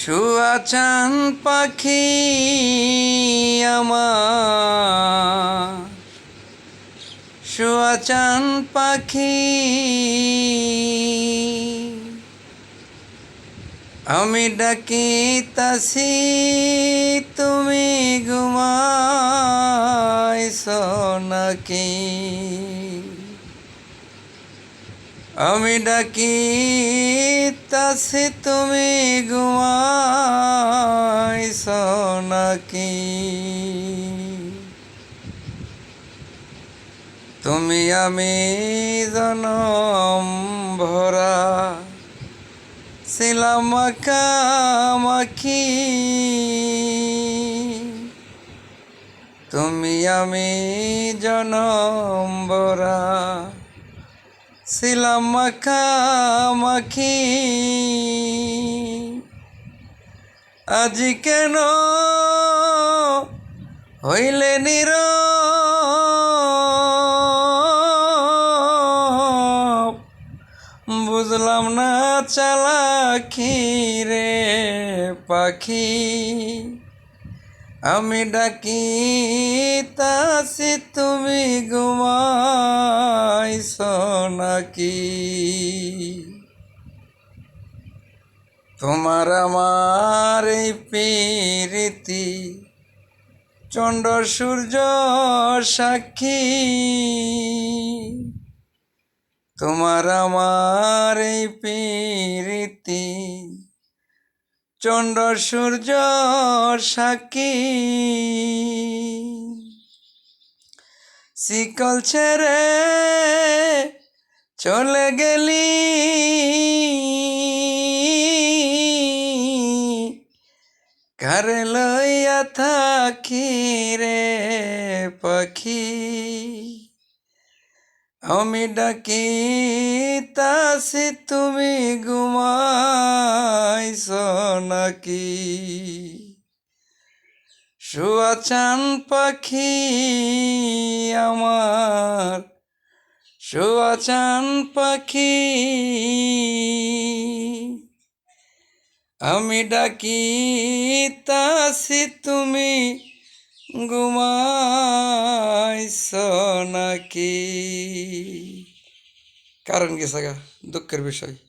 শুয়াচান পাখি আমার। শুয়াচান পাখি আমি ডাকি তাসি তুমি ঘুমাইছ নাকি? আমি ডাকি, তাসি তুমি ঘুমাইছ নাকি তুমি আমি জনম ভরা, ছিলাম মাখামাখি তুমি আমি জনম ভরা ছিলাম মাখামাখি। আজ কেন হইলে নির? বুঝলাম না চালাকি রে পাখি। আমি ডাকি তাসি, তুমি ঘুমাইছ নাকি তোমার আমার এই প্রীতি, চন্দ্র, সূর্য, সাক্ষী। তোমার আমার এই প্রীতি, চন্দ্র, সূর্য, সাক্ষী। শিকল ছেড়ে চলে গেলি। ঘরে লইয়া থাকি রে পাখি। আমি ডাকি, তাসি তুমি ঘুমাইছ নাকি? শুয়াচান পাখি আমার শুয়াচান পাখি আমি ডাকি তাসি তুমি ঘুমাইছ নাকি? কারণ কি সাগা? দুঃখের বিষয়।